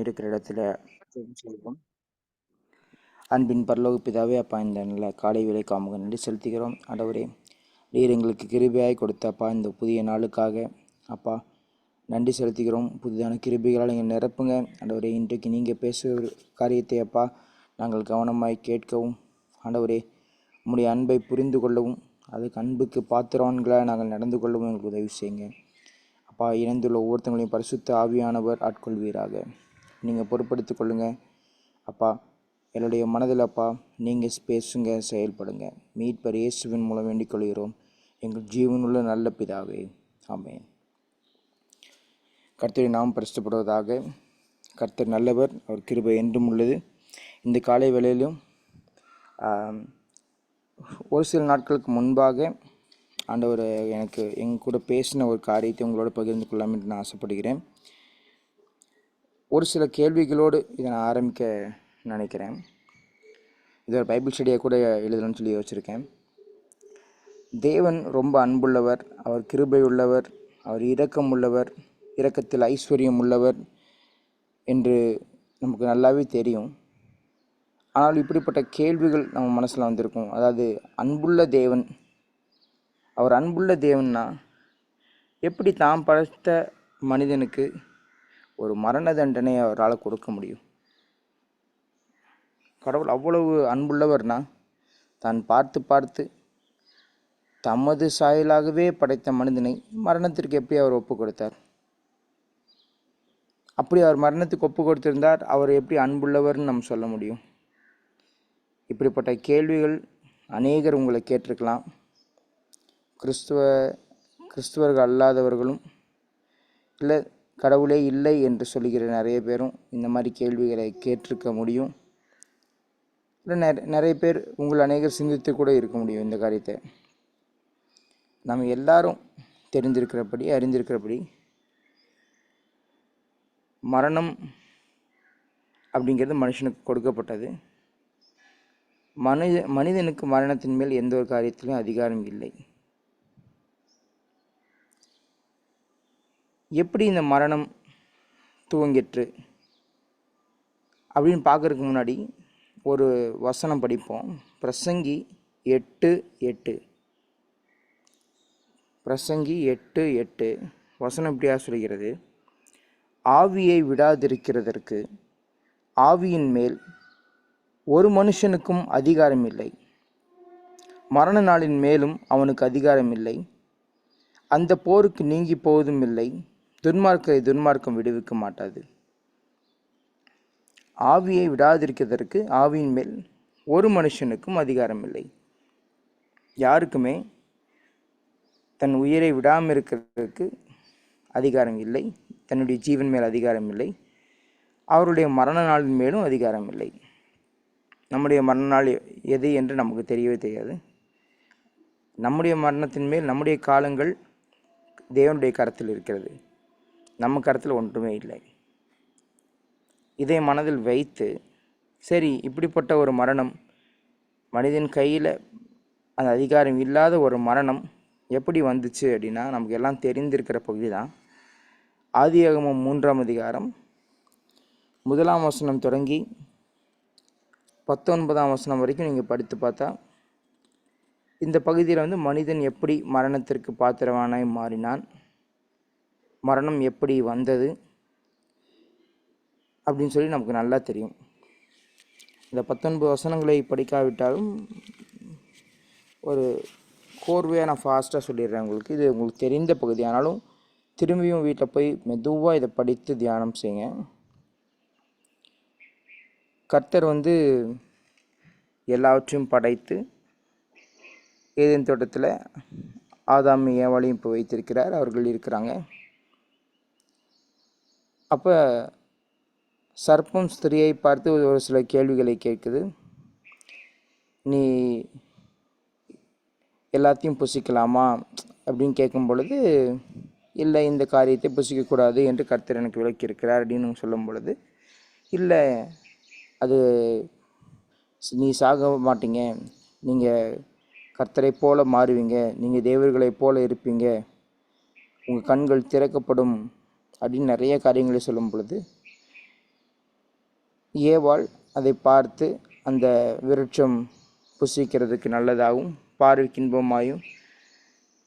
இருக்கிற இடத்துல செய்வோம் அன்பின் பரலோக பிதாவே அப்பா இந்த நல்ல காலை விலை காமுக நன்றி செலுத்துகிறோம். அடவரே நீர் எங்களுக்கு கிருபியாய் கொடுத்த அப்பா இந்த புதிய நாளுக்காக. அப்பா நன்றி செலுத்துகிறோம். புதிதான கிருபிகளால் நீங்கள் நிரப்புங்க. ஆண்டவரே இன்றைக்கு நீங்கள் பேசுகிற ஒரு காரியத்தை அப்பா நாங்கள் கவனமாய் கேட்கவும் ஆண்டவரே உம்முடைய அன்பை புரிந்து கொள்ளவும் அதுக்கு அன்புக்கு பாத்திரவான்களாக நாங்கள் நடந்து கொள்ளவும் எங்களுக்கு உதவி செய்யுங்க. அப்பா இணைந்துள்ள ஒவ்வொருத்தங்களையும் பரிசுத்த ஆவியானவர் ஆட்கொள்வீராக. நீங்கள் பொறுப்படுத்திக் கொள்ளுங்க. அப்பா என்னுடைய மனதில் அப்பா நீங்கள் பேசுங்க செயல்படுங்க. மீட்பர் இயேசுவின் மூலம் வேண்டிக் கொள்கிறோம். எங்கள் ஜீவனுள்ள நல்ல பிதாவே. ஆமே கர்த்தரை நாம் பரிசுப்படுவதாக கர்த்தர் நல்லவர் அவர் கிருபை என்றும் உள்ளது. இந்த காலை வேளையிலும் ஒரு சில நாட்களுக்கு முன்பாக ஆண்டவர் எனக்கு எங்கள் கூட பேசின ஒரு காரியத்தை உங்களோட பகிர்ந்து கொள்ளலாம் என்று நான் ஆசைப்படுகிறேன். ஒரு சில கேள்விகளோடு இதை நான் ஆரம்பிக்க நினைக்கிறேன். இது ஒரு பைபிள் ஸ்டடியாக கூட எழுதணும்னு சொல்லி யோசிச்சிருக்கேன். தேவன் ரொம்ப அன்புள்ளவர் அவர் கிருபை உள்ளவர் அவர் இரக்கம் உள்ளவர் இரக்கத்தில் ஐஸ்வர்யம் உள்ளவர் என்று நமக்கு நல்லாவே தெரியும். ஆனால் இப்படிப்பட்ட கேள்விகள் நம்ம மனசில் வந்திருக்கும். அதாவது அன்புள்ள தேவன் அவர் அன்புள்ள தேவன்னா எப்படி தாம் படைத்த மனிதனுக்கு ஒரு மரண தண்டனை அவரால் கொடுக்க முடியும். கடவுள் அவ்வளவு அன்புள்ளவர்னா தான் பார்த்து பார்த்து தமது சாயலாகவே படைத்த மனிதனை மரணத்திற்கு எப்படி அவர் ஒப்பு கொடுத்தார்? அப்படி அவர் மரணத்துக்கு ஒப்பு கொடுத்திருந்தார் அவர் எப்படி அன்புள்ளவர்னு நம்ம சொல்ல முடியும். இப்படிப்பட்ட கேள்விகள் அநேகர் உங்களை கேட்டிருக்கலாம். கிறிஸ்துவ கிறிஸ்துவர்கள் அல்லாதவர்களும் இல்லை கடவுளே இல்லை என்று சொல்லுகிற நிறைய பேரும் இந்த மாதிரி கேள்விகளை கேட்டிருக்க முடியும். நிறைய பேர் உங்கள் அநேகர் சிந்தித்து கூட இருக்க முடியும் இந்த காரியத்தை. நம்ம எல்லாரும் தெரிந்திருக்கிறபடி அறிந்திருக்கிறபடி மரணம் அப்படிங்கிறது மனுஷனுக்கு கொடுக்கப்பட்டது. மனித மனிதனுக்கு மரணத்தின் மேல் எந்த ஒரு காரியத்திலும் அதிகாரம் இல்லை. எப்படி இந்த மரணம் துவங்கிற்று அப்படின்னு பார்க்குறதுக்கு முன்னாடி ஒரு வசனம் படிப்போம். பிரசங்கி எட்டு எட்டு. பிரசங்கி எட்டு எட்டு. வசனம் இப்படியா சொல்கிறது? ஆவியை விடாதிருக்கிறதற்கு ஆவியின் மேல் ஒரு மனுஷனுக்கும் அதிகாரம் இல்லை. மரண நாளின் மேலும் அவனுக்கு அதிகாரம் இல்லை. அந்த போருக்கு நீங்கி போவதும் இல்லை. துன்மார்க்கை துன்மார்க்கம் விடுவிக்க மாட்டாது. ஆவியை விடாதிருக்கிறதற்கு ஆவியின் மேல் ஒரு மனுஷனுக்கும் அதிகாரம் இல்லை யாருக்குமே தன் உயிரை விடாமல் இருக்கிறதுக்கு அதிகாரம் இல்லை. தன்னுடைய ஜீவன் மேல் அதிகாரம் இல்லை. அவருடைய மரண நாளின் மேலும் அதிகாரம் இல்லை. நம்முடைய மரண நாள் எது என்று நமக்கு தெரியவே தெரியாது. நம்முடைய மரணத்தின் மேல் நம்முடைய காலங்கள் தேவனுடைய கரத்தில் இருக்கிறது. நம்ம கருத்தில் ஒன்றுமே இல்லை. இதை மனதில் வைத்து சரி இப்படிப்பட்ட ஒரு மரணம் மனிதன் கையில் அந்த அதிகாரம் இல்லாத ஒரு மரணம் எப்படி வந்துச்சு அப்படின்னா நமக்கு எல்லாம் தெரிந்திருக்கிற பகுதி தான் ஆதியாகமம் மூன்றாம் அதிகாரம் முதலாம் வசனம் தொடங்கி பத்தொன்பதாம் வசனம் வரைக்கும் நீங்கள் படித்து பார்த்தா இந்த பகுதியில் வந்து மனிதன் எப்படி மரணத்திற்கு பாத்திரவானாய் மாறினான்? மரணம் எப்படி வந்தது அப்படின்னு சொல்லி நமக்கு நல்லா தெரியும். இந்த பத்தொன்பது வசனங்களை படிக்காவிட்டாலும் ஒரு கோர்வையாக நான் ஃபாஸ்ட்டாக சொல்லிடுறேன் உங்களுக்கு. இது உங்களுக்கு தெரிந்த பகுதி. ஆனாலும் திரும்பியும் வீட்டில் போய் மெதுவாக இதை படித்து தியானம் செய்யுங்க. கர்த்தர் வந்து எல்லாவற்றையும் படைத்து ஏதேன் தோட்டத்தில் ஆதாம் ஏவாளையும் இப்போ வைத்திருக்கிறார்? அவர்கள் இருக்கிறாங்க. அப்போ சர்ப்பம் ஸ்திரியை பார்த்து ஒரு ஒரு சில கேள்விகளை கேட்குது. நீ எல்லாத்தையும் புசிக்கலாமா? அப்படின்னு கேட்கும் பொழுது இல்லை இந்த காரியத்தை புசிக்கக்கூடாது என்று கர்த்தர் எனக்கு விளக்கியிருக்கிறார் அப்படின்னு சொல்லும் பொழுது இல்லை அது நீ சாக மாட்டீங்க. நீங்கள் கர்த்தரை போல மாறுவீங்க. நீங்கள் தேவர்களைப் போல இருப்பீங்க. உங்கள் கண்கள் திறக்கப்படும் அப்படின்னு நிறைய காரியங்களை சொல்லும் பொழுது ஏவாள் அதை பார்த்து அந்த விருட்சம் புசிக்கிறதுக்கு நல்லதாகவும் பார்வைக்கு இன்பமாயும்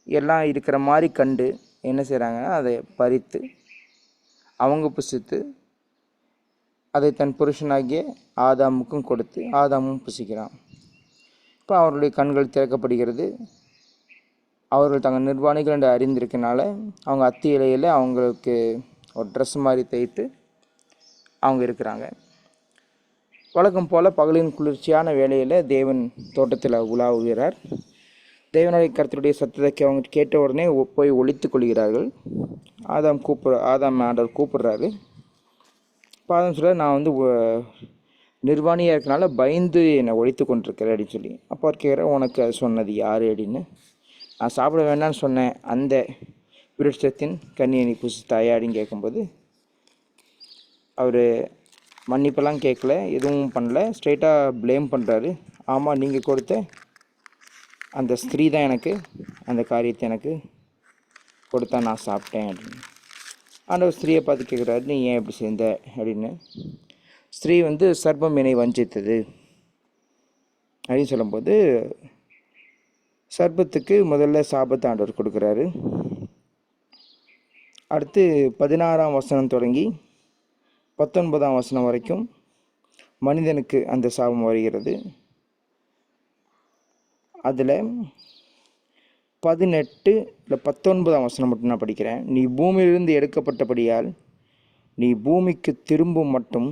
எல்லாம் இருக்கிற மாதிரி கண்டு என்ன செய்கிறாங்கன்னா அதை பறித்து அவங்க புசித்து அதை தன் புருஷனாகிய ஆதாமுக்கும் கொடுத்து ஆதாமும் புசிக்கிறான். இப்போ அவருடைய கண்கள் திறக்கப்படுகிறது. அவர்கள் தங்கள் நிர்வாணிகள் என்று அறிந்திருக்கனால அவங்க அத்தி இலையில் அவங்களுக்கு ஒரு ட்ரெஸ் மாதிரி தைத்து அவங்க இருக்கிறாங்க. வழக்கம் போல் பகலின் குளிர்ச்சியான வேலையில் தேவன் தோட்டத்தில் உலாவுகிறார். தேவனுடைய கருத்துடைய சத்தத்தை அவங்க கேட்ட உடனே போய் ஒழித்து கொள்கிறார்கள். ஆதாம் கூப்பிட ஆதாம் ஆண்டவர் கூப்பிடுறாரு. பாதம் சொல்ல நான் வந்து நிர்வாணியாக இருக்கனால பயந்து என்னை ஒழித்து கொண்டிருக்கிறேன் அப்படின்னு சொல்லி. அப்போ கேட்குறேன் கேட்குற உனக்கு அது சொன்னது யார் அப்படின்னு? நான் சாப்பிட வேண்டாம்னு சொன்னேன். அந்த விருட்சத்தின் கண்ணியை நீ புசித்தாயா அப்படின்னு கேட்கும்போது அவர் மன்னிப்பெல்லாம் கேட்கல எதுவும் பண்ணல. ஸ்ட்ரெயிட்டாக ப்ளேம் பண்ணுறாரு ஆமாம் நீங்கள் கொடுத்த அந்த ஸ்திரீ தான் எனக்கு அந்த காரியத்தை எனக்கு கொடுத்தா நான் சாப்பிட்டேன் அப்படின்னு. ஆண்டவர் ஸ்திரீயை பார்த்து கேட்குறாரு நீ ஏன் இப்படி சேர்ந்த அப்படின்னு. ஸ்திரீ வந்து சர்பம் என்னை வஞ்சித்தது அப்படின்னு சொல்லும்போது சர்ப்பத்துக்கு முதல்ல சாபத்தை ஆண்டவர் கொடுக்குறாரு. அடுத்து பதினாறாம் வசனம் தொடங்கி பத்தொன்பதாம் வசனம் வரைக்கும் மனிதனுக்கு அந்த சாபம் வருகிறது. அதில் பதினெட்டு இல்லை பத்தொன்பதாம் வசனம் மட்டும் நான் படிக்கிறேன். நீ பூமியிலிருந்து எடுக்கப்பட்டபடியால் நீ பூமிக்கு திரும்பும் மட்டும்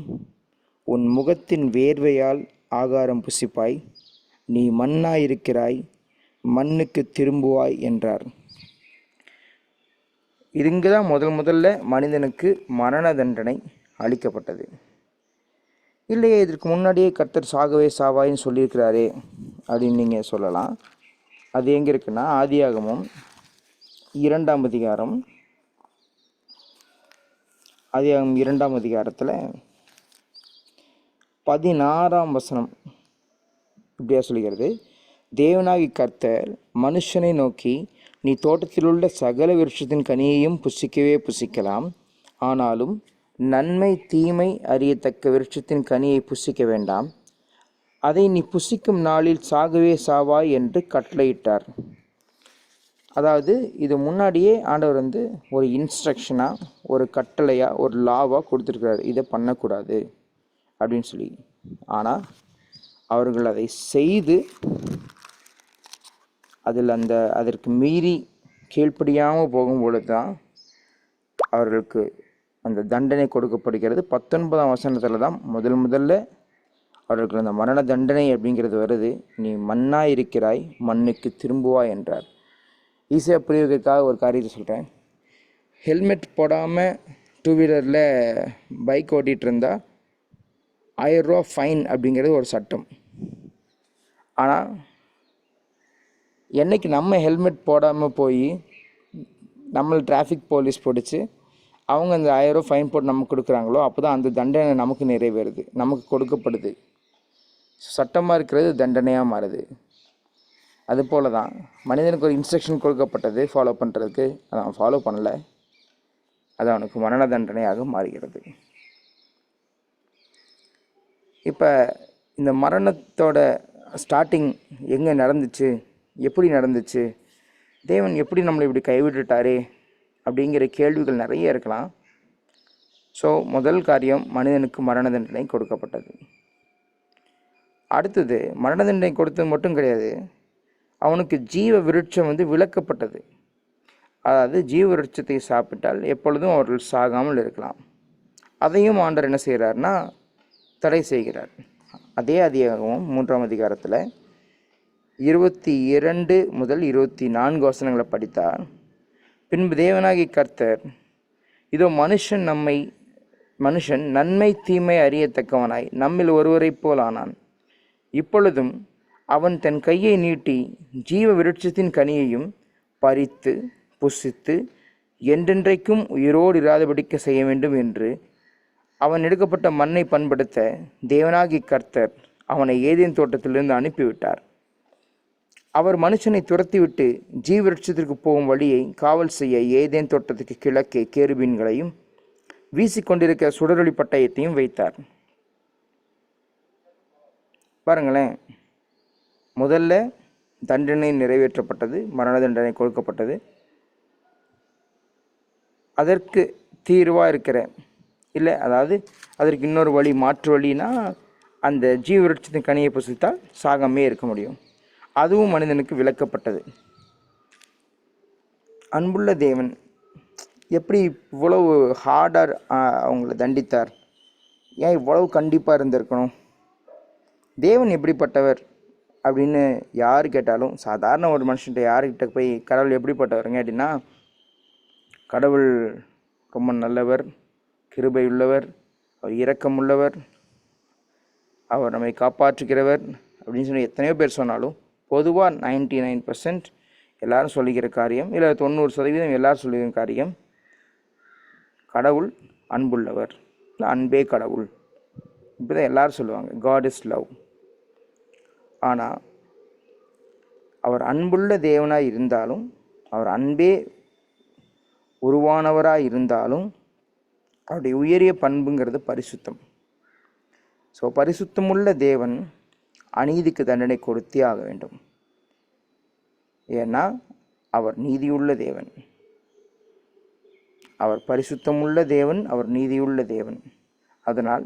உன் முகத்தின் வேர்வையால் ஆகாரம் புசிப்பாய். நீ மண்ணாயிருக்கிறாய். மண்ணுக்கு திரும்புவாய் என்றார். இதுங்க தான் முதல் முதல்ல மனிதனுக்கு மரண தண்டனை அளிக்கப்பட்டது. இல்லையே இதற்கு முன்னாடியே கர்த்தர் சாகவே சாவாயின்னு சொல்லியிருக்கிறாரே அப்படின்னு நீங்கள் சொல்லலாம். அது எங்கே இருக்குன்னா ஆதியாகமும் இரண்டாம் அதிகாரம். ஆதியாகம் இரண்டாம் அதிகாரத்தில் பதினாறாம் வசனம் இப்படியா சொல்கிறது தேவனாகி கர்த்தர் மனுஷனை நோக்கி நீ தோட்டத்திலுள்ள சகல விருட்சத்தின் கனியையும் புசிக்கவே புசிக்கலாம். ஆனாலும் நன்மை தீமை அறியத்தக்க விருட்சத்தின் கனியை புசிக்க வேண்டாம். அதை நீ புசிக்கும் நாளில் சாகவே சாவாய் என்று கட்டளையிட்டார். அதாவது இது முன்னாடியே ஆண்டவர் வந்து ஒரு இன்ஸ்ட்ரக்ஷனாக ஒரு கட்டளையாக ஒரு லாவாக கொடுத்துருக்கிறார். இதை பண்ணக்கூடாது அப்படின்னு சொல்லி. ஆனால் அவர்கள் அதை செய்து அதில் அந்த அதற்கு மீறி கீழ்ப்படியாமல் போகும்பொழுது தான் அவர்களுக்கு அந்த தண்டனை கொடுக்கப்படுகிறது. பத்தொன்பதாம் வசனத்தில் தான் முதல் முதல்ல அவர்களுக்கு அந்த மரண தண்டனை அப்படிங்கிறது வருது. நீ மண்ணாக இருக்கிறாய் மண்ணுக்கு திரும்புவாய் என்றார். ஈஸியாக புரியுறதுக்காக ஒரு காரியத்தை சொல்கிறேன் ஹெல்மெட் போடாமல் டூ வீலரில் பைக் ஓட்டிகிட்டு இருந்தால் ஆயிரரூவா ஃபைன் அப்படிங்கிறது ஒரு சட்டம். ஆனால் என்னைக்கு நம்ம ஹெல்மெட் போடாமல் போய் நம்மளை டிராஃபிக் போலீஸ் பிடிச்சி அவங்க அந்த ஆயிரம் ஃபைன் போட்டு நமக்கு கொடுக்குறாங்களோ அப்போ தான் அந்த தண்டனை நமக்கு நிறைவேறுது நமக்கு கொடுக்கப்படுது. சட்டமாக இருக்கிறது தண்டனையாக மாறுது. அதுபோல தான் மனிதனுக்கு ஒரு இன்ஸ்ட்ரக்ஷன் கொடுக்கப்பட்டது ஃபாலோ பண்ணுறதுக்கு அதை அவன் ஃபாலோ பண்ணலை. அது அவனுக்கு மரண தண்டனையாக மாறுகிறது. இப்போ இந்த மரணத்தோட ஸ்டார்டிங் எங்கே நடந்துச்சு? எப்படி நடந்துச்சு? தேவன் எப்படி நம்மளை இப்படி கைவிட்டுட்டாரே? அப்படிங்கிற கேள்விகள் நிறைய இருக்கலாம். ஸோ முதல் காரியம் மனிதனுக்கு மரண தண்டனை கொடுக்கப்பட்டது. அடுத்தது மரண தண்டனை கொடுத்தது மட்டும் கிடையாது. அவனுக்கு ஜீவ விருட்சம் வந்து விளக்கப்பட்டது. அதாவது ஜீவ விருட்சத்தை சாப்பிட்டால் எப்பொழுதும் அவர்கள் சாகாமல் இருக்கலாம். அதையும் ஆண்டர் என்ன செய்கிறார்னா தடை செய்கிறார். அதே அதிகாரமும் மூன்றாம் அதிகாரத்தில் இருபத்தி இரண்டு முதல் இருபத்தி நான்கு வசனங்களை படித்தார். பின்பு தேவனாகி கர்த்தர் இதோ மனுஷன் நம்மை மனுஷன் நன்மை தீமை அறியத்தக்கவனாய் நம்மில் ஒருவரைப் போலானான் இப்பொழுதும் அவன் தன் கையை நீட்டி ஜீவ விருட்சத்தின் கனியையும் பறித்து புசித்து என்றென்றைக்கும் உயிரோடு இராதபடிக்க செய்ய வேண்டும் என்று அவன் எடுக்கப்பட்ட மண்ணை பண்படுத்த தேவனாகி கர்த்தர் அவனை ஏதேன் தோட்டத்திலிருந்து அனுப்பிவிட்டார். அவர் மனுஷனை துரத்திவிட்டு ஜீவரட்சத்திற்கு போகும் வழியை காவல் செய்ய ஏதேன் தோட்டத்துக்கு கிழக்கே கேருபீன்களையும் வீசிக்கொண்டிருக்க சுடரொளி பட்டயத்தையும் வைத்தார். பாருங்களேன். முதல்ல தண்டனை நிறைவேற்றப்பட்டது மரண தண்டனை கொடுக்கப்பட்டது. அதற்கு தீர்வாக இருக்கிற இல்லை அதாவது அதற்கு இன்னொரு வழி மாற்று வழினா அந்த ஜீவருட்சத்தின் கனியை புசித்தால் சாகமே இருக்க முடியும். அதுவும் மனிதனுக்கு விளக்கப்பட்டது. அன்புள்ள தேவன் எப்படி இவ்வளவு ஹார்டாக அவங்கள தண்டித்தார்? ஏன் இவ்வளவு கண்டிப்பாக இருந்திருக்கணும்? தேவன் எப்படிப்பட்டவர் அப்படின்னு யார் கேட்டாலும் சாதாரண ஒரு மனுஷன்கிட்ட யாருக்கிட்ட போய் கடவுள் எப்படிப்பட்டவருங்க அப்படின்னா கடவுள் ரொம்ப நல்லவர் கிருபை உள்ளவர் அவர் இரக்கம் உள்ளவர் அவர் நம்மை காப்பாற்றுகிறவர் அப்படின்னு சொல்லி எத்தனையோ பேர் சொன்னாலும் பொதுவாக நைன்டி நைன் பர்சன்ட் எல்லோரும் சொல்லிக்கிற காரியம் இல்லை தொண்ணூறு சதவீதம் எல்லோரும் சொல்லிக்கிற காரியம் கடவுள் அன்புள்ளவர். இல்லை அன்பே கடவுள். இப்படி தான் எல்லோரும் சொல்லுவாங்க. காட் இஸ் லவ் ஆனால் அவர் அன்புள்ள தேவனாக இருந்தாலும் அவர் அன்பே உருவானவராக இருந்தாலும் அவருடைய உயரிய பண்புங்கிறது பரிசுத்தம். ஸோ பரிசுத்தமுள்ள தேவன் அநீதிக்கு தண்டனை கொடுத்தே ஆக வேண்டும். ஏன்னா அவர் நீதியுள்ள தேவன். அவர் பரிசுத்தமுள்ள தேவன் அவர் நீதியுள்ள தேவன். அதனால்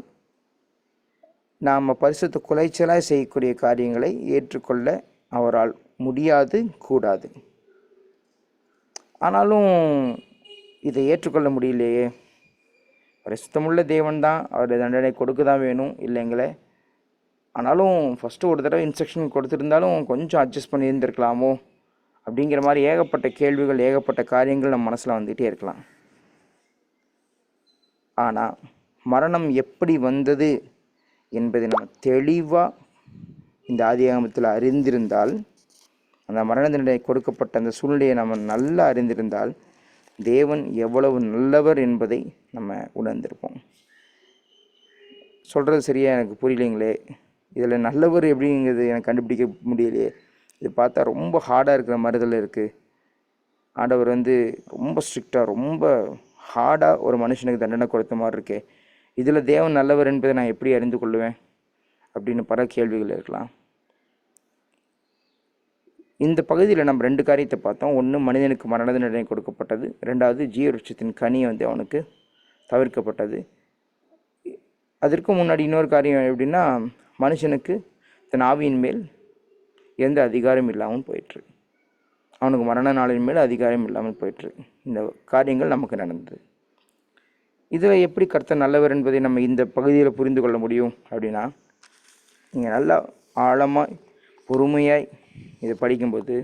நாம் பரிசுத்த குலைச்சலாய் செய்யக்கூடிய காரியங்களை ஏற்றுக்கொள்ள அவரால் முடியாது கூடாது. ஆனாலும் இதை ஏற்றுக்கொள்ள முடியலையே. பரிசுத்தமுள்ள தேவன் தான் அவர் தண்டனை கொடுக்க தான் வேணும் இல்லைங்களே. ஆனாலும் ஃபஸ்ட்டு ஒரு தடவை இன்ஸ்ட்ரக்ஷன் கொடுத்துருந்தாலும் கொஞ்சம் அட்ஜஸ்ட் பண்ணியிருந்திருக்கலாமோ அப்படிங்கிற மாதிரி ஏகப்பட்ட கேள்விகள் ஏகப்பட்ட காரியங்கள் நம்ம மனசில் வந்துகிட்டே இருக்கலாம். ஆனால் மரணம் எப்படி வந்தது என்பதை நம்ம தெளிவாக இந்த ஆதியாகமத்தில் அறிந்திருந்தால் அந்த மரண தண்டனை கொடுக்கப்பட்ட அந்த சூழ்நிலையை நம்ம நல்லா அறிந்திருந்தால் தேவன் எவ்வளவு நல்லவர் என்பதை நம்ம உணர்ந்திருப்போம். சொல்கிறது சரியாக எனக்கு புரியலைங்களே? இதில் நல்லவர் எப்படிங்கிறது எனக்கு கண்டுபிடிக்க முடியலையே. இது பார்த்தா ரொம்ப ஹார்டாக இருக்கிற மாதிரி இருக்குது ஆண்டவர் வந்து ரொம்ப ஸ்ட்ரிக்டாக ரொம்ப ஹார்டாக ஒரு மனுஷனுக்கு தண்டனை கொடுத்த மாதிரி இருக்கே. இதில் தேவன் நல்லவர் என்பதை நான் எப்படி அறிந்து கொள்ளுவேன்? அப்படின்னு பல கேள்விகள் இருக்கலாம். இந்த பகுதியில் நம்ம ரெண்டு காரியத்தை பார்த்தோம். ஒன்று மனிதனுக்கு மரண தண்டனை கொடுக்கப்பட்டது. ரெண்டாவது ஜீவருட்சத்தின் கனி வந்து அவனுக்கு தவிர்க்கப்பட்டது. அதற்கு முன்னாடி இன்னொரு காரியம் எப்படின்னா மனுஷனுக்கு தன் ஆவியின் மேல் எந்த அதிகாரம் இல்லாமல் போயிற்று. அவனுக்கு மரண நாளின் மேல் அதிகாரம் இல்லாமல் போயிற்று. இந்த காரியங்கள் நமக்கு நடந்தது. இதில் எப்படி கர்த்தர் நல்லவர் என்பதை நம்ம இந்த பகுதியில் புரிந்து கொள்ள முடியும் அப்படின்னா நீங்கள் நல்லா ஆழமாய் பொறுமையாய் இதை படிக்கும்போது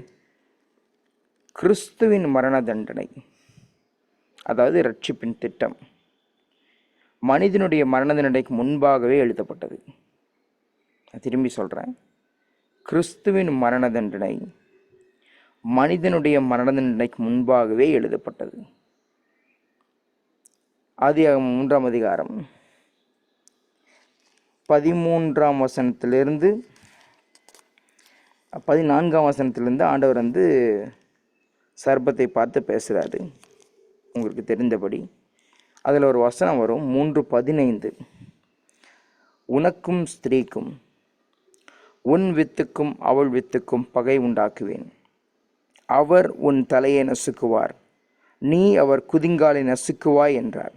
கிறிஸ்துவின் மரண தண்டனை அதாவது ரட்சிப்பின் திட்டம் மனிதனுடைய மரண தண்டனைக்கு முன்பாகவே எழுதப்பட்டது. திரும்பி சொல்கிறேன் கிறிஸ்துவின் மரண தண்டனை மனிதனுடைய மரண தண்டனைக்கு முன்பாகவே எழுதப்பட்டது. ஆதியாகமம் மூன்றாம் அதிகாரம் பதிமூன்றாம் வசனத்திலிருந்து பதினான்காம் வசனத்திலிருந்து ஆண்டவர் வந்து சர்பத்தை பார்த்து பேசுகிறாரு உங்களுக்கு தெரிந்தபடி அதில் ஒரு வசனம் வரும். மூன்று பதினைந்து. உனக்கும் ஸ்திரீக்கும் உன் வித்துக்கும் அவள் வித்துக்கும் பகை உண்டாக்குவேன். அவர் உன் தலையை நசுக்குவார். நீ அவர் குதிங்காலை நசுக்குவாய் என்றார்.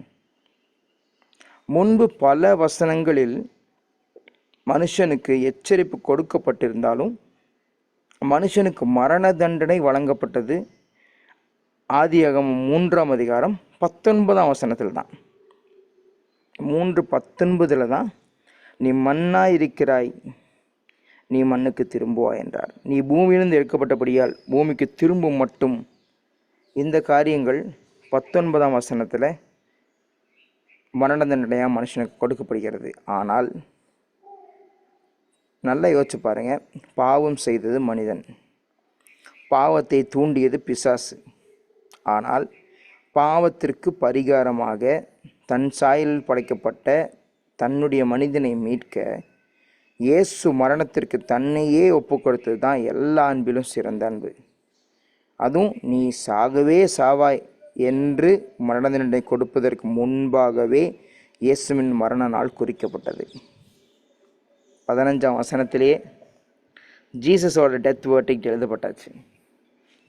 முன்பு பல வசனங்களில் மனுஷனுக்கு எச்சரிப்பு கொடுக்கப்பட்டிருந்தாலும் மனுஷனுக்கு மரண தண்டனை வழங்கப்பட்டது ஆதியகம் மூன்றாம் அதிகாரம் பத்தொன்பதாம் வசனத்தில் தான் மூன்று பத்தொன்பதில் தான் நீ மண்ணாயிருக்கிறாய் இருக்கிறாய் நீ மண்ணுக்கு திரும்புவா என்றார். நீ பூமியிலிருந்து எடுக்கப்பட்டபடியால் பூமிக்கு திரும்பும் மட்டும். இந்த காரியங்கள் பத்தொன்பதாம் வசனத்தில் மரண தண்டனையாக மனுஷனுக்கு கொடுக்கப்படுகிறது. ஆனால் நல்லா யோசிச்சு பாருங்கள் பாவம் செய்தது மனிதன். பாவத்தை தூண்டியது பிசாசு. ஆனால் பாவத்திற்கு பரிகாரமாக தன் சாயலில் படைக்கப்பட்ட தன்னுடைய மனிதனை மீட்க இயேசு மரணத்திற்கு தன்னையே ஒப்பு கொடுத்தது தான் எல்லா அன்பிலும் சிறந்த அன்பு. அதுவும் நீ சாகவே சாவாய் என்று மரண தண்டனை கொடுப்பதற்கு முன்பாகவே இயேசுவின் மரண நாள் குறிக்கப்பட்டது. பதினஞ்சாம் வசனத்திலேயே ஜீசஸோட டெத் வேர்டிக் எழுதப்பட்டாச்சு.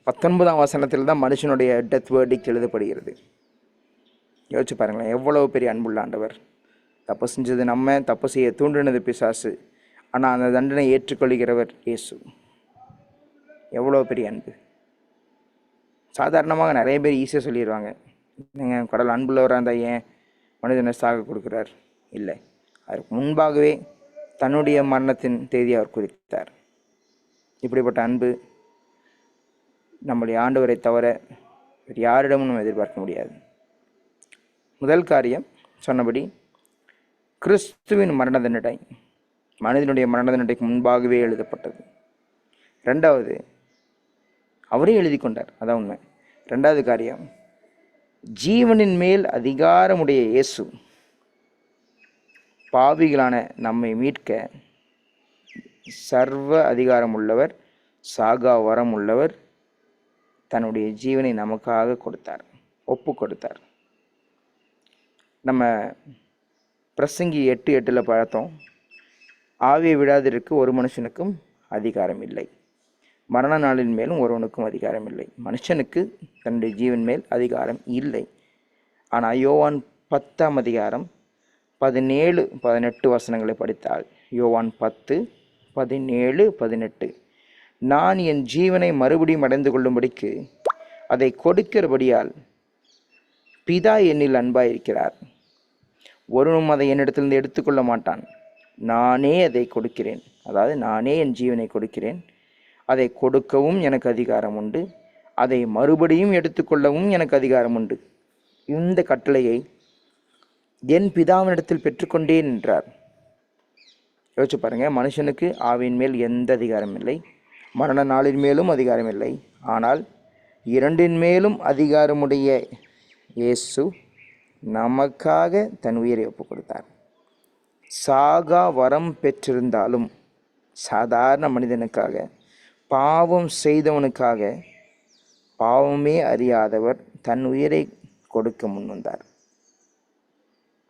பத்தொன்பதாம் வசனத்தில் தான் மனுஷனுடைய டெத் வேர்டிக் எழுதப்படுகிறது. யோசிச்சு பாருங்களேன் எவ்வளவு பெரிய அன்புள்ள ஆண்டவர். தப்பு செஞ்சது நம்ம தப்பு செய்ய தூண்டினது பிசாசு. ஆனால் அந்த தண்டனை ஏற்றுக்கொள்கிறவர் இயேசு. எவ்வளோ பெரிய அன்பு. சாதாரணமாக நிறைய பேர் ஈஸியாக சொல்லிடுவாங்க. நீங்கள் கடல் அன்புள்ளவராக இருந்தால் ஏன் மனிதனை சாக கொடுக்குறார்? இல்லை. அதற்கு முன்பாகவே தன்னுடைய மரணத்தின் தேதி அவர் குறித்தார். இப்படிப்பட்ட அன்பு நம்முடைய ஆண்டவரை தவிர வேறு யாரிடமும் நம்ம எதிர்பார்க்க முடியாது. முதல் காரியம் சொன்னபடி கிறிஸ்துவின் மரண தண்டனை. மனிதனுடைய மரண முன்பாகவே எழுதப்பட்டது. ரெண்டாவது அவரே எழுதி கொண்டார் அதான் உண்மை. ரெண்டாவது காரியம் ஜீவனின் மேல் அதிகாரமுடைய இயேசு பாவிகளான நம்மை மீட்க சர்வ அதிகாரம் உள்ளவர் சாகா வரம் உள்ளவர் தன்னுடைய ஜீவனை நமக்காக கொடுத்தார் ஒப்பு கொடுத்தார். நம்ம பிரசங்கி எட்டு எட்டில் பார்த்தோம். ஆவியை விடாதிருக்கு ஒரு மனுஷனுக்கும் அதிகாரம் இல்லை மரண நாளின் மேலும் ஒருவனுக்கும் அதிகாரம் இல்லை மனுஷனுக்கு தன்னுடைய ஜீவன் மேல் அதிகாரம் இல்லை. ஆனால் யோவான் பத்தாம் அதிகாரம் பதினேழு பதினெட்டு வசனங்களை படித்தால் யோவான் பத்து பதினேழு பதினெட்டு நான் என் ஜீவனை மறுபடியும் அடைந்து கொள்ளும்படிக்கு அதை கொடுக்கிறபடியால் பிதா என்னில் அன்பாயிருக்கிறார். ஒருவனும் அதை என்னிடத்திலிருந்து எடுத்துக்கொள்ள மாட்டான். நானே அதை கொடுக்கிறேன். அதாவது நானே என் ஜீவனை கொடுக்கிறேன். அதை கொடுக்கவும் எனக்கு அதிகாரம் உண்டு. அதை மறுபடியும் எடுத்துக்கொள்ளவும் எனக்கு அதிகாரம் உண்டு. இந்த கட்டளையை என் பிதாவினிடத்தில் பெற்றுக்கொண்டேன் என்றார் யோசிச்சு பாருங்கள் மனுஷனுக்கு ஆவியின் மேல் எந்த அதிகாரம் இல்லை. மரண நாளின் மேலும் அதிகாரம் இல்லை. ஆனால் இரண்டின் மேலும் அதிகாரமுடைய இயேசு நமக்காக தன் உயிரை ஒப்புக் கொடுத்தார் சாகா வரம் பெற்றிருந்தாலும் சாதாரண மனிதனுக்காக பாவம் செய்தவனுக்காக பாவமே அறியாதவர் தன் உயிரை கொடுக்க முன்வந்தார்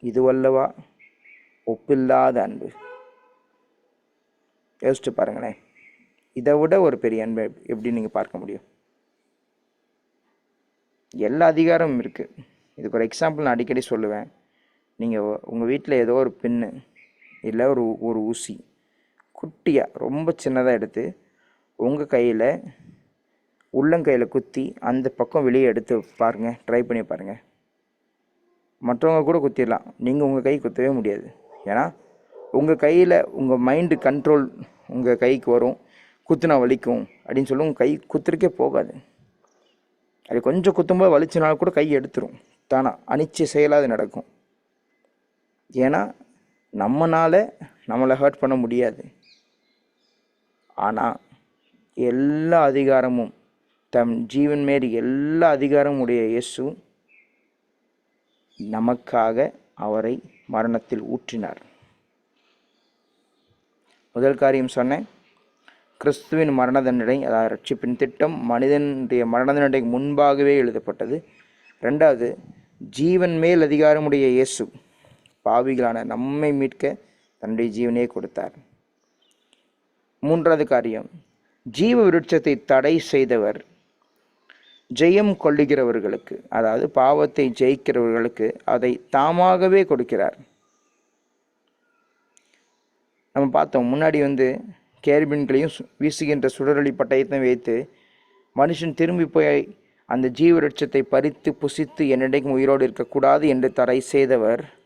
இதுவல்லவா ஒப்பில்லாத அன்பு. யோசிச்சு பாருங்களேன். இதை விட ஒரு பெரிய அன்பை எப்படி நீங்கள் பார்க்க முடியும்? எல்லா அதிகாரமும் இருக்குது இதுக்கு ஒரு எக்ஸாம்பிள் நான் அடிக்கடி சொல்லுவேன். நீங்கள் உங்கள் வீட்டில் ஏதோ ஒரு பின்னு இல்லை ஒரு ஒரு ஊசி குட்டியாக ரொம்ப சின்னதாக எடுத்து உங்கள் கையில் உள்ளங்கையில் குத்தி அந்த பக்கம் வெளியே எடுத்து பாருங்கள் ட்ரை பண்ணி பாருங்கள் மற்றவங்க கூட குத்திடலாம். நீங்கள் உங்கள் கை குத்தவே முடியாது. ஏன்னா உங்கள் கையில் உங்கள் மைண்டு கண்ட்ரோல் உங்கள் கைக்கு வரும். குத்துனா வலிக்கும். அப்படின்னு சொல்லி உங்கள் கை குத்துறக்கே போகாது. அது கொஞ்சம் குத்தும்போது வலிச்சினாலும் கூட கை எடுத்துரும். தானா அனிச்சை செயலாக அது நடக்கும். ஏன்னா நம்மனால் நம்மளை ஹர்ட் பண்ண முடியாது. ஆனால் எல்லா அதிகாரமும் தம் ஜீவன் மாரி எல்லா அதிகாரமும் உடைய இயேசு நமக்காக அவரை மரணத்தில் ஊற்றினார். முதல் காரியம் சொன்னேன். கிறிஸ்துவின் மரண தண்டனை அதாவது ரட்சிப்பின் திட்டம் மனிதனுடைய மரண தண்டனைக்கு முன்பாகவே எழுதப்பட்டது. ரெண்டாவது ஜீவன் மேல் அதிகாரமுடைய இயேசு பாவிகளான நம்மை மீட்க தன்னுடைய ஜீவனையே கொடுத்தார். மூன்றாவது காரியம் ஜீவ விருட்சத்தை தடை செய்தவர் ஜெயம் கொள்ளுகிறவர்களுக்கு அதாவது பாவத்தை ஜெயிக்கிறவர்களுக்கு அதை தாமாகவே கொடுக்கிறார். நம்ம பார்த்தோம் முன்னாடி வந்து கேர்பின்களையும் சு- வீசுகின்ற சுடரொளி பட்டயத்தையும் வைத்து மனுஷன் திரும்பி போய் அந்த ஜீவ விருட்சத்தை பறித்து புசித்து என்னிடைக்கும் உயிரோடு இருக்கக்கூடாது என்று தடை செய்தவர்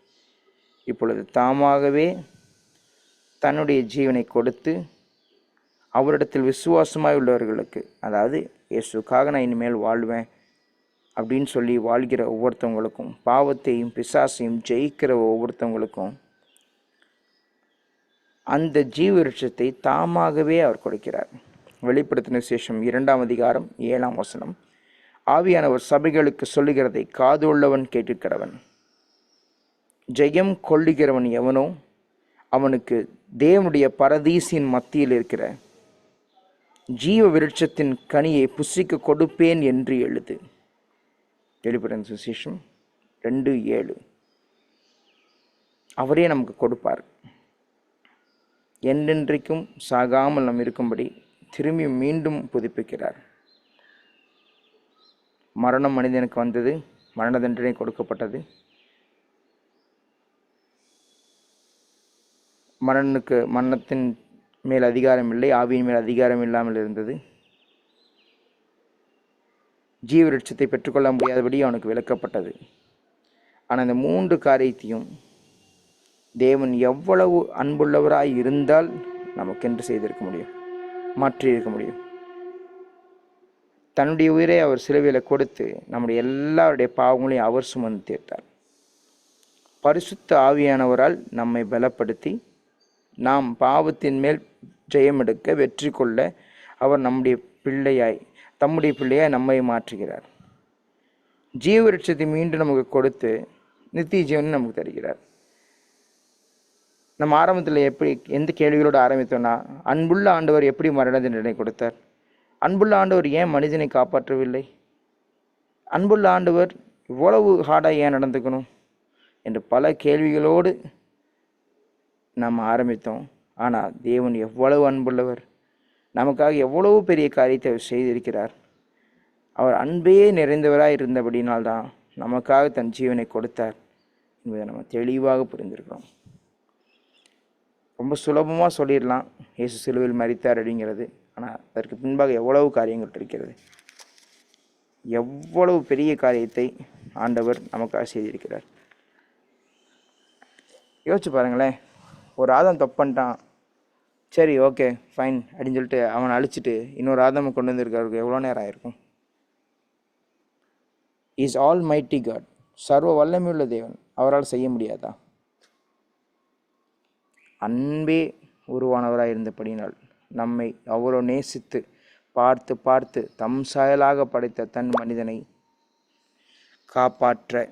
இப்பொழுது தாமாகவே தன்னுடைய ஜீவனை கொடுத்து அவரிடத்தில் விசுவாசமாய் உள்ளவர்களுக்கு அதாவது இயேசுக்காக நான் இனிமேல் வாழ்வேன் அப்படின்னு சொல்லி வாழ்கிற ஒவ்வொருத்தவங்களுக்கும் பாவத்தையும் பிசாசையும் ஜெயிக்கிற ஒவ்வொருத்தவங்களுக்கும் அந்த ஜீவ விருட்சத்தை தாமாகவே அவர் கொடுக்கிறார். வெளிப்படுத்தின விசேஷம் இரண்டாம் அதிகாரம் ஏழாம் வசனம். ஆவியானவர் சபைகளுக்கு சொல்லுகிறதை காது உள்ளவன் கேட்டுக்கிறவன் ஜெயம் கொள்ளுகிறவன் எவனோ அவனுக்கு தேவனுடைய பரதீசின் மத்தியில் இருக்கிற ஜீவ விருட்சத்தின் கனியை புசிக்க கொடுப்பேன் என்று எழுது. வெளிப்படைந்த சுசேஷம் ரெண்டு ஏழு. அவரே நமக்கு கொடுப்பார். என்றென்றைக்கும் சாகாமல் நாம் இருக்கும்படி திரும்பி மீண்டும் புதுப்பிக்கிறார். மரணம் மனிதனுக்கு வந்தது மரண தண்டனை கொடுக்கப்பட்டது. மரணனுக்கு மரணத்தின் மேல் அதிகாரம் இல்லை ஆவியின் மேல் அதிகாரம் இல்லாமல் இருந்தது. ஜீவ லட்சத்தை பெற்றுக்கொள்ள முடியாதபடி அவனுக்கு விளக்கப்பட்டது. ஆனால் இந்த மூன்று காரியத்தையும் தேவன் எவ்வளவு அன்புள்ளவராய் இருந்தால் நமக்கென்று செய்திருக்க முடியும் மாற்றியிருக்க முடியும். தன்னுடைய உயிரை அவர் சிலுவையில் கொடுத்து நம்முடைய எல்லாருடைய பாவங்களையும் அவர் சுமந்து தீர்த்தார். பரிசுத்த ஆவியானவரால் நம்மை பலப்படுத்தி நாம் பாவத்தின் மேல் ஜெயமெடுக்க வெற்றி கொள்ள அவர் நம்முடைய பிள்ளையாய் தம்முடைய பிள்ளையாய் நம்மை மாற்றுகிறார். ஜீவ விருட்சத்தை மீண்டும் நமக்கு கொடுத்து நித்திய ஜீவன் நமக்கு தருகிறார். நம்ம ஆரம்பத்தில் எப்படி எந்த கேள்விகளோடு ஆரம்பித்தோம்னா அன்புள்ள ஆண்டவர் எப்படி மரணத்தை நிலை கொடுத்தார்? அன்புள்ள ஆண்டவர் ஏன் மனிதனை காப்பாற்றவில்லை? அன்புள்ள ஆண்டவர் இவ்வளவு ஹார்டாக ஏன் நடந்துக்கணும்? என்று பல கேள்விகளோடு நாம் ஆரம்பித்தோம். ஆனால் தேவன் எவ்வளவு அன்புள்ளவர். நமக்காக எவ்வளவு பெரிய காரியத்தை அவர் செய்திருக்கிறார். அவர் அன்பே நிறைந்தவராக இருந்தபடினால்தான் நமக்காக தன் ஜீவனை கொடுத்தார் என்பதை நம்ம தெளிவாக புரிந்திருக்கிறோம். ரொம்ப சுலபமாக சொல்லிடலாம். இயேசு சிலுவையில் மறித்தார் அப்படிங்கிறது. ஆனால் அதற்கு பின்பாக எவ்வளவு காரியங்கள் இருக்கிறது. எவ்வளவு பெரிய காரியத்தை ஆண்டவர் நமக்காக செய்திருக்கிறார். யோசிச்சு பாருங்களேன். ஒரு ஆதம் தப்பு பண்ணிட்டான். சரி ஓகே ஃபைன் அப்படின்னு சொல்லிட்டு அவனை அழிச்சிட்டு இன்னொரு ஆதமை கொண்டு வந்திருக்கிறவருக்கு எவ்வளோ நேரம் ஆயிருக்கும்? இஸ் ஆல் மைட்டி காட் சர்வ வல்லமையுள்ள தேவன் அவரால் செய்ய முடியாதா? அன்பே உருவானவராக இருந்தபடினால் நம்மை அவ்வளோ நேசித்து பார்த்து பார்த்து தம் சாயலாக படைத்த தன் மனிதனை காப்பாற்ற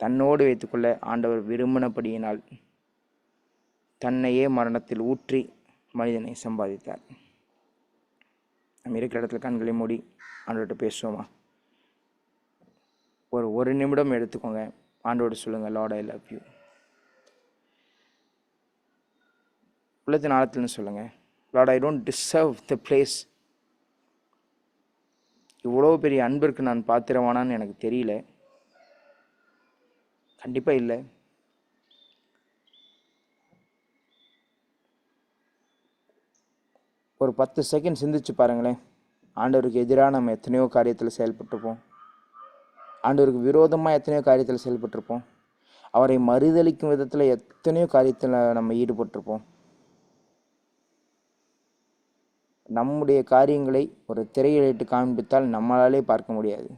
தன்னோடு வைத்துக்கொள்ள ஆண்டவர் விரும்பினபடியினால் தன்னையே மரணத்தில் ஊற்றி மனிதனை சம்பாதித்தார். நம்ம இருக்கிற இடத்துல கண்களை மூடி ஆண்டோட்ட பேசுவோமா? ஒரு ஒரு நிமிடம் எடுத்துக்கோங்க. ஆண்டோடு சொல்லுங்கள் லார்ட் ஐ லவ் யூ உள்ளத்தின் ஆழத்துலன்னு சொல்லுங்கள் Lord I don't deserve the place இவ்வளோ பெரிய அன்பிற்கு நான் பாத்திரமானான்னு எனக்கு தெரியல. கண்டிப்பாக இல்லை. ஒரு பத்து செகண்ட் சிந்திச்சு பாருங்களேன். ஆண்டவருக்கு எதிராக நம்ம எத்தனையோ காரியத்தில் செயல்பட்டிருப்போம். ஆண்டவருக்கு விரோதமாக எத்தனையோ காரியத்தில் செயல்பட்டிருப்போம். அவரை மறுதளிக்கும் விதத்தில் எத்தனையோ காரியத்தில் நம்ம ஈடுபட்டிருப்போம். நம்முடைய காரியங்களை ஒரு திரையிலிட்டு காண்பித்தால் நம்மளாலே பார்க்க முடியாது.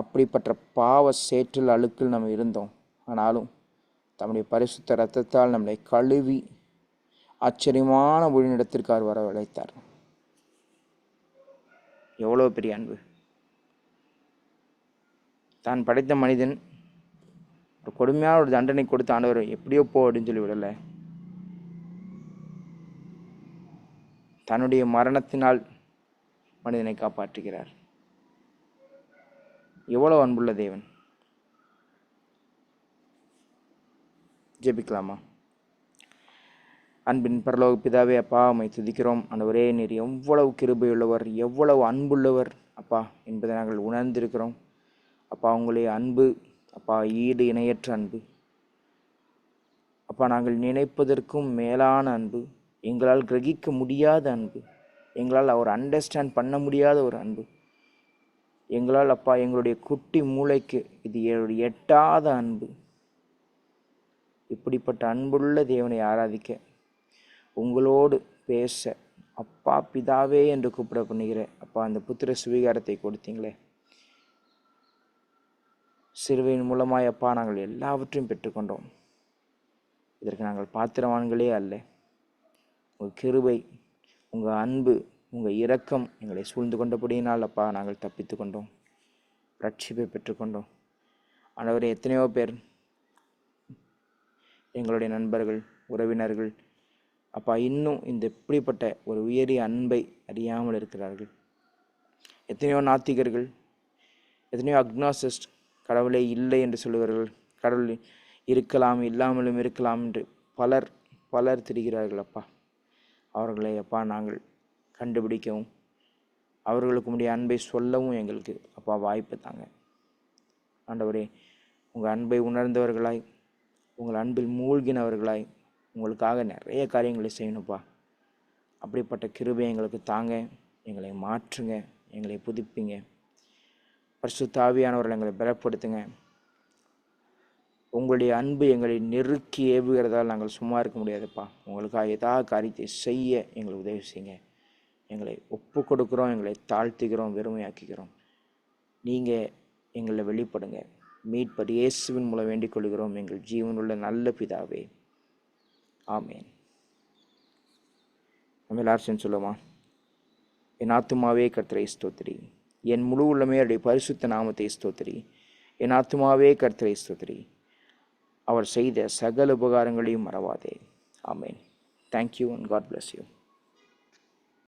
அப்படிப்பட்ட பாவ சேற்றில் அழுக்கில் நம்ம இருந்தோம். ஆனாலும் தம்முடைய பரிசுத்த ரத்தத்தால் நம்மளை கழுவி ஆச்சரியமான ஒளிநிடத்திற்கு அவர் வரவழைத்தார். எவ்வளோ பெரிய அன்பு. தான் படைத்த மனிதன் ஒரு கொடுமையான ஒரு தண்டனை கொடுத்த ஆண்டவர் எப்படியோ போ அப்படின்னு சொல்லி விடலை. தன்னுடைய மரணத்தினால் மனிதனை காப்பாற்றுகிறார். எவ்வளோ அன்புள்ள தேவன். ஜெபிக்கலாமா? அன்பின் பரலோக பிதாவே அப்பா உம்மை துதிக்கிறோம். ஒரே நீர் எவ்வளவு கிருபையுள்ளவர் எவ்வளவு அன்புள்ளவர். அப்பா என்பதை நாங்கள் உணர்ந்திருக்கிறோம். அப்பா உங்களுடைய அன்பு அப்பா ஈடு இணையற்ற அன்பு. அப்பா நாங்கள் நினைப்பதற்கும் மேலான அன்பு. எங்களால் கிரகிக்க முடியாத அன்பு. எங்களால் அவர் அண்டர்ஸ்டாண்ட் பண்ண முடியாத ஒரு அன்பு. எங்களால் அப்பா எங்களுடைய குட்டி மூளைக்கு இது எட்டாத அன்பு. இப்படிப்பட்ட அன்புள்ள தேவனை ஆராதிக்க உங்களோடு பேச அப்பா பிதாவே என்று கூப்பிட பண்ணுகிறேன் அப்பா அந்த புத்திர சுவீகாரத்தை கொடுத்தீங்களே. சிறுவையின் மூலமாய் அப்பா நாங்கள் எல்லாவற்றையும் பெற்றுக்கொண்டோம். இதற்கு நாங்கள் பாத்திரவான்களே அல்ல. உங்கள் கிருபை உங்கள் அன்பு உங்கள் இரக்கம் எங்களை சூழ்ந்து கொண்டபடியினால் அப்பா நாங்கள் தப்பித்து கொண்டோம். ரட்சிப்பை பெற்றுக்கொண்டோம். ஆனவர் எத்தனையோ பேர் எங்களுடைய நண்பர்கள் உறவினர்கள் அப்பா இன்னும் இந்த இப்படிப்பட்ட ஒரு உயரிய அன்பை அறியாமல் இருக்கிறார்கள். எத்தனையோ நாத்திகர்கள் எத்தனையோ அக்னாசிஸ்ட் கடவுளே இல்லை என்று சொல்லுவார்கள் கடவுள் இருக்கலாம் இல்லாமலும் இருக்கலாம் என்று பலர் பலர் திரிகிறார்கள் அப்பா. அவர்களை அப்பா நாங்கள் கண்டுபிடிக்கவும் அவர்களுக்கு முடிய அன்பை சொல்லவும் எங்களுக்கு அப்பா வாய்ப்பு தாங்க. ஆண்டவரே உங்கள் அன்பை உணர்ந்தவர்களாய் உங்கள் அன்பில் மூழ்கினவர்களாய் உங்களுக்காக நிறைய காரியங்களை செய்யணும்ப்பா. அப்படிப்பட்ட கிருபை எங்களுக்கு தாங்க. எங்களை மாற்றுங்க. எங்களை புதுப்பிங்க. பரிசுத்தாவியானவர்கள் எங்களை பலப்படுத்துங்க. உங்களுடைய அன்பு எங்களை நெருக்கி ஏவுகிறதால் நாங்கள் சும்மா இருக்க முடியாதுப்பா. உங்களுக்காக ஏதாவது காரியத்தை செய்ய எங்களுக்கு உதவி செய்யுங்க. எங்களை ஒப்பு கொடுக்குறோம். எங்களை தாழ்த்துகிறோம். வெறுமையாக்குகிறோம். நீங்கள் எங்களை வெளிப்படுங்க. மீட்பர் இயேசுவின் மூலம் வேண்டிக் கொள்கிறோம். எங்கள் ஜீவனுள்ள நல்ல பிதாவே. ஆமேன். நம்ம எல்லாரும் செஞ்சு சொல்லுமா என் ஆத்துமாவே கர்த்தரை ஸ்தோத்திரி. என் முழு உள்ளமே அவருடைய பரிசுத்த நாமத்தை ஸ்தோத்திரி. என் ஆத்துமாவே கர்த்தரை ஸ்தோத்திரி. அவர் செய்த சகல உபகாரங்களையும் மறவாதே. ஆமேன். Thank you and God bless you